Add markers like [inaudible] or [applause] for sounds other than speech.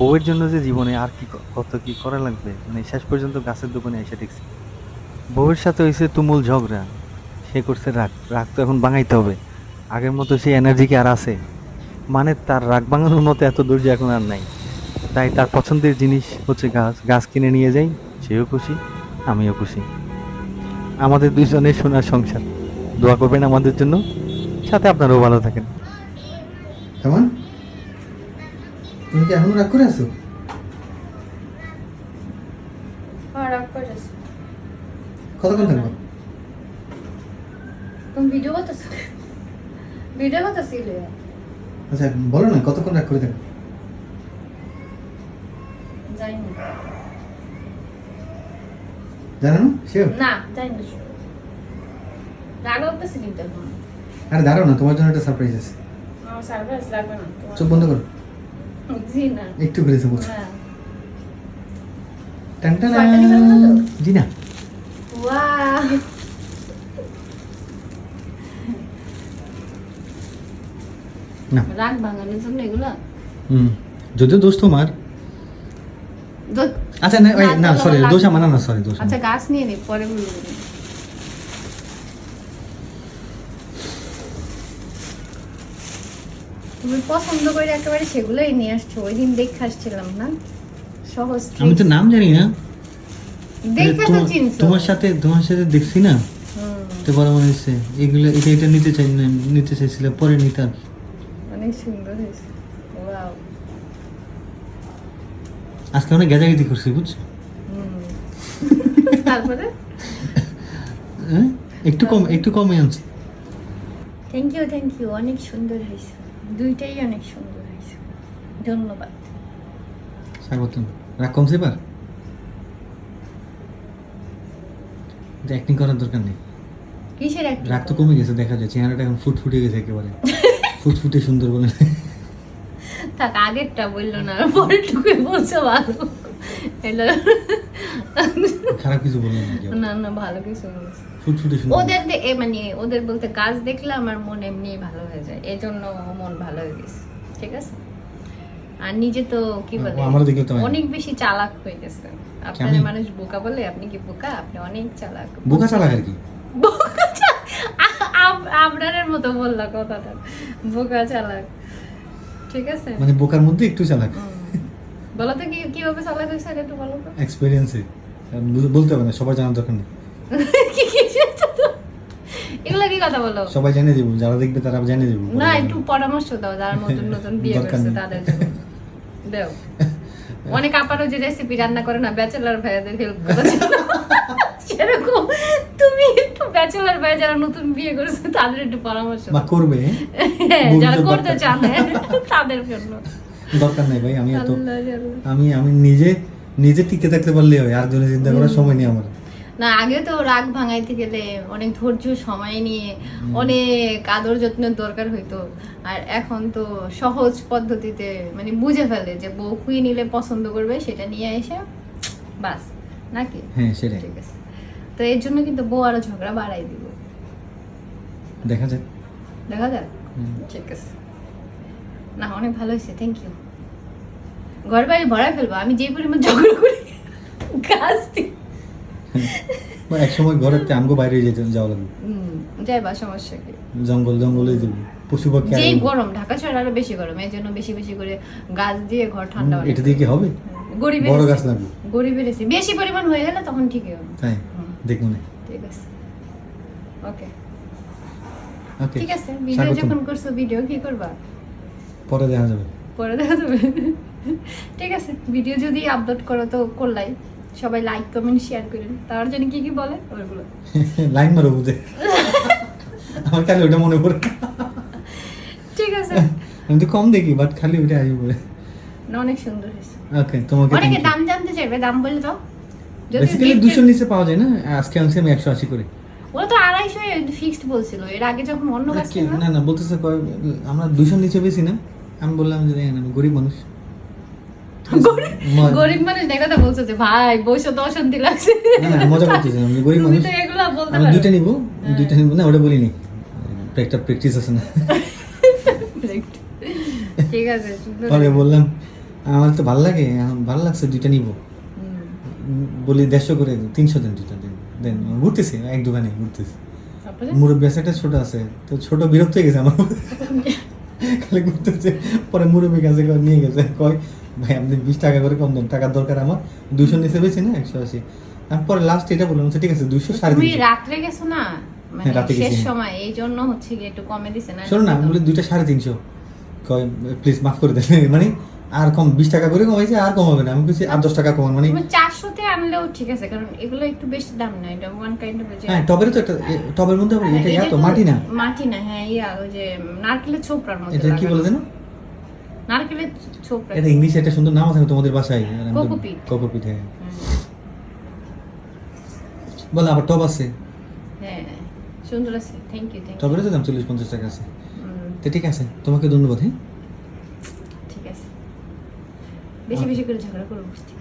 বউয়ের জন্য যে জীবনে আর কি কত কি করা লাগবে? মানে শেষ পর্যন্ত গাছের দোকানে এসে ঠেকছি বউয়ের সাথে হয়েছে তুমুল ঝগড়া। সে করছে রাগ। রাগ তো এখন ভাঙাইতে হবে। আগের মতো সেই এনার্জি কি আর আছে? মানে তার রাগ বাঙানোর মতো এত ধৈর্য এখন আর নাই। তাই তার পছন্দের জিনিস হচ্ছে গাছ। গাছ কিনে নিয়ে যাই। সেও খুশি, আমিও খুশি। আমাদের দুইজনের সোনার সংসার। দোয়া করবেন আমাদের জন্য। সাথে আপনারাও ভালো থাকেন। কেমন? তুমি কি এখন রাগ করে আছো। কতক্ষণ থাকব তুমি ভিডিও করতেছ ভিডিও করতেছিল আচ্ছা বলো না কতক্ষণ রাগ করে থাকব না জানো না শিওর না রাগ করতেছি কিন্তু এখন আরে দাঁড়াও না তোমার জন্য একটা সারপ্রাইজ আছে। আমার সারপ্রাইজ লাগবে না। চোখ বন্ধ করো [laughs] জি না। একটু বলছো হ্যাঁ। টান টান সোয়েটার নিবে না তো? জি না। না। রাগ ভাঙানোর জন্য এগুলো? হুম। যদিও দোষ তোমার। আচ্ছা না সরি দোষ আমার না না সরি দোষ আচ্ছা গাছ নিয়ে নি পরে বলব। তুমি পছন্দ করে একেবারে সেগুলোই নিয়ে আসছো ওই দিন দেখে আসছিলাম না? সহজ আমি তো নাম জানি না। দেখে তো তোমার- চিনছো তোমার সাথে তোমার সাথে দেখছি না? তো বড় মনে হচ্ছে এগুলো এটা এটা নিতে চাই না নিতে চাইছিলে পরে নিতে অনেক সুন্দর হয়েছে। ওয়াও। আজকে অনেক গেজাগেজি করছি বুঝছ? তারপরে? [laughs] হ্যাঁ? একটু কম একটু কমে আনছি। থ্যাংক ইউ থ্যাংক ইউ অনেক সুন্দর হয়েছে। দুইটাই অনেক সুন্দর হয়েছে। ধন্যবাদ। স্বাগতম। রাগ কমছে এবার? অ্যাক্টিং করার দরকার নেই। কিসের রাগ তো কমে গেছে দেখা যায়। চেহারাটা এখন ফুটফুটে গেছে একেবারে। ফুটফুটে সুন্দর বলে। থাক আগেরটা বলল না পরেরটুকুই বলছো ভালো। এলো। খারাপ কিছু বললাম না না ভালো কিছু বলছে ওদের এ মানে ওদের বলতে গাছ দেখলে আমার মন এমনি ভালো হয়ে যায়। এই জন্য মন ভালো হয়ে গেছে। ঠিক আছে? আর নিজে তো কি বলে। অনেক বেশি চালাক হয়ে গেছে। আপনার মানুষ বোকা বলে আপনি কি বোকা? আপনি অনেক চালাক। বোকা চালাক আর কি? আপনারের মতো বললা কথাটা। বোকা চালাক। ঠিক আছে? মানে বোকার মধ্যে একটু চালাক। বলো তো কি কীভাবে হয়েছে আগে একটু বলো তো। এক্সপিরিয়েন্সে বলতে হবে না সবাই জানার দরকার নেই। [laughs] এগুলো কি কথা বলো? সবাই জেনে দেবো যারা দেখবে তারা জেনে দেবো। না একটু পরামর্শ দাও যারা নতুন নতুন বিয়ে করছে তাদের জন্য। দাও। অনেক আপারও যে রেসিপি রান্না করে না ব্যাচেলার ভাইয়াদের হেল্প করার জন্য। সেরকম তুমি একটু ব্যাচেলার ভাই যারা নতুন বিয়ে করেছে তাদের একটু পরামর্শ করবে। হ্যাঁ, যারা করতে চান তাদের জন্য। দরকার নেই ভাই আমি এত আমি আমি নিজে নিজে টিকে থাকতে পারলে হয় আর জন্য চিন্তা করার সময় নেই আমার। না আগে তো রাগ ভাঙাইতে গেলে অনেক ধৈর্য সময় নিয়ে অনেক আদর যত্নের দরকার হইতো। আর এখন তো সহজ পদ্ধতিতে মানে বুঝে ফেলে যে বউ খুঁয়ে নিলে পছন্দ করবে সেটা নিয়ে এসে বাস নাকি? হ্যাঁ সেটাই। ঠিক আছে। তো এর জন্য কিন্তু বউ আরও ঝগড়া বাড়াই দিব। দেখা যাক। দেখা যাক। ঠিক আছে। না অনেক ভালো হয়েছে থ্যাংক ইউ ঘর বাড়ি ভরাই ফেলব আমি যে পরিমাণ ঝগড়া করি গাছ দিয়ে। এক সময় ঘরের থেকে আমগো বাইরে যেতে যাওয়া লাগবে। সমস্যা কি। জঙ্গল জঙ্গলে যাব পশু পাখি যেই গরম ঢাকা শহর আরও বেশি গরম এই জন্য বেশি বেশি করে গাছ দিয়ে ঘর ঠান্ডা হুম, এটা দিয়ে কি হবে? গরিবের বড় গাছ লাগবে। গরিবের এসে বেশি পরিমাণ হয়ে গেলে তখন ঠিকই হবে। তাই? না। ঠিক আছে। ওকে। ওকে ঠিক আছে। ভিডিও যখন করছ ভিডিও কি করবা? পরে দেখা যাবে। পরে দেখা যাবে। ঠিক আছে ভিডিও যদি আপলোড করো তো করলাই। সবাই লাইক কমেন্ট শেয়ার করেন। তার জন্য কি কি বলে? ওইগুলো। [laughs] লাইন মারো বুঝে। আমার খালি ওটা মনে পড়ে। ঠিক আছে। আমি তো কম দেখি বাট খালি ওটা আসবে পড়ে। না, অনেক সুন্দর হয়েছে। ওকে তোমাকে অনেকে দাম জানতে চাইবে দাম বলে দাও। যদি বেসিক্যালি gift- দুশো নিচে পাওয়া যায় না? আজকে আনছি আমি একশো আশি করে। ওরা তো আড়াইশো ফিক্সড বলছিল। এর আগে যখন অন্য কাজ না না বলতেছে আমরা দুশো নিচে বেশি না। আমি বললাম যে দেখেন আমি গরিব মানুষ। [laughs] গরিব মানুষ দেখা কথা বলছো যে ভাই বসে তো অশান্তি লাগছে। না না মজা আমি গরিব মানুষ। আমি দুইটা নিবো দুইটা নিবো না ওটা বলিনি। একটা প্র্যাকটিস আছে না। [laughs] ঠিক আছে পরে বললাম আমার তো ভালো লাগে ভালো লাগছে দুইটা নিব। বলি দেড়শো করে তিনশো দেন দুইটা দিন দেন। ঘুরতেছি এক দোকানে ঘুরতেছি। মুরব্বী আছে একটা ছোট আছে তো ছোট বিরক্ত হয়ে গেছে আমার [laughs] খালি ঘুরতেছে পরে মুরব্বী কাছে নিয়ে গেছে। কয় ভাই আপনি বিশ টাকা করে কম দেন টাকার দরকার আমার। দুইশো নিচে বেশি না একশো আশি? পরে লাস্ট এটা বললাম আচ্ছা, ঠিক আছে দুইশো সাড়ে তুমি তিনশো রাত্রে গেছো না? মানে হ্যাঁ, রাতে শেষ। সময় এই জন্য হচ্ছে কি একটু কমে দিছে না? শোনো না আমি বলি দুইটা সাড়ে তিনশো। কয় প্লিজ মাফ করে দেবে মানে আর কম বিশ টাকা করে কমাইছে আর কমাবে না। আমি বলছি আর দশ টাকা কমান মানে চারশোতে আনলেও ঠিক আছে কারণ এগুলো একটু বেশি দাম না এটা ওয়ান কাইন্ড অফ হ্যাঁ টবের তো একটা টবের মধ্যে আবার এটা ইয়া তো মাটি না। মাটি না হ্যাঁ ইয়া ওই যে নারকেলের ছোপড়ার মধ্যে এটা কি বলে। জানো নারকেলের ছোপড়া। এটা ইংলিশে একটা সুন্দর নাম আছে তোমাদের বাসায়। কোকোপিট। কোকোপিট হ্যাঁ। বলে আবার টব আছে? হ্যাঁ সুন্দর আছে থ্যাংক ইউ থ্যাংক ইউ টবের তো দাম চল্লিশ পঞ্চাশ টাকা আছে। তো ঠিক আছে তোমাকে ধন্যবাদ হ্যাঁ ঠিক আছে বেশি বেশি করে ঝগড়া করে আছে